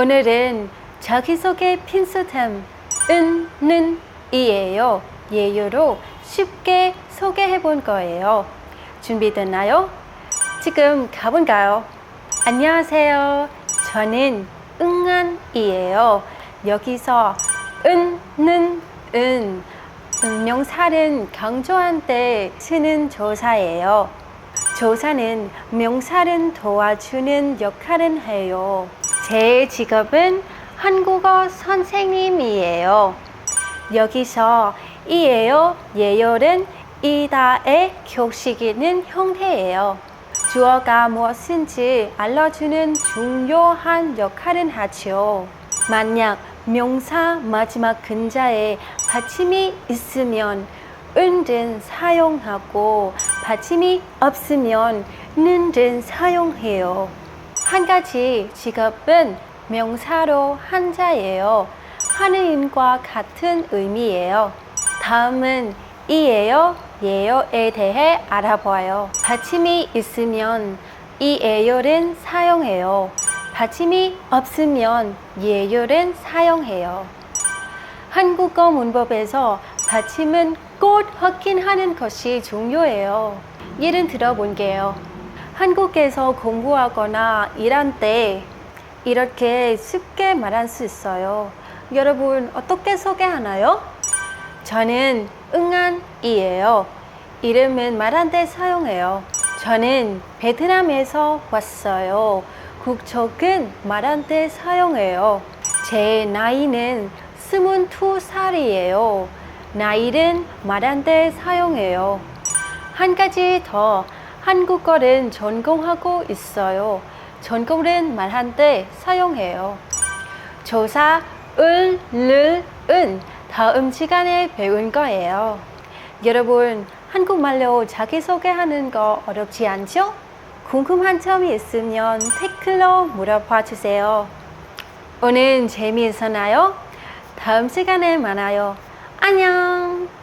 오늘은 자기소개 핀스템 은, 는, 이에요. 예요로 쉽게 소개해 본 거예요. 준비됐나요? 지금 가본가요? 안녕하세요. 저는 응안이에요. 여기서 은, 는, 은, 명사는 강조한 때 쓰는 조사예요. 조사는 명사를 도와주는 역할을 해요. 제 직업은 한국어 선생님이에요. 여기서 이에요, 예열은 이다의 교식이는 형태예요. 주어가 무엇인지 알려주는 중요한 역할을 하죠. 만약 명사 마지막 근자에 받침이 있으면 은든 사용하고 받침이 없으면 는든 사용해요. 한 가지 직업은 명사로 한자예요. 하느님과 같은 의미예요. 다음은 이에요, 예요에 대해 알아봐요. 받침이 있으면 이에요를 사용해요. 받침이 없으면 예요를 사용해요. 한국어 문법에서 받침은 꼭 확인하는 것이 중요해요. 예를 들어볼게요. 한국에서 공부하거나 일할 때 이렇게 쉽게 말할 수 있어요. 여러분 어떻게 소개하나요? 저는 응안이에요. 이름은 말할 때 사용해요. 저는 베트남에서 왔어요. 국적은 말할 때 사용해요. 제 나이는 22살이에요. 나이는 말할 때 사용해요. 한 가지 더 한국어를 전공하고 있어요. 전공은 때 사용해요. 조사 을, 를, 은 다음 시간에 배운 거예요. 여러분 한국말로 자기소개하는 거 어렵지 않죠? 궁금한 점이 있으면 댓글로 물어봐 주세요. 오늘 재미있었나요? 다음 시간에 만나요. 안녕!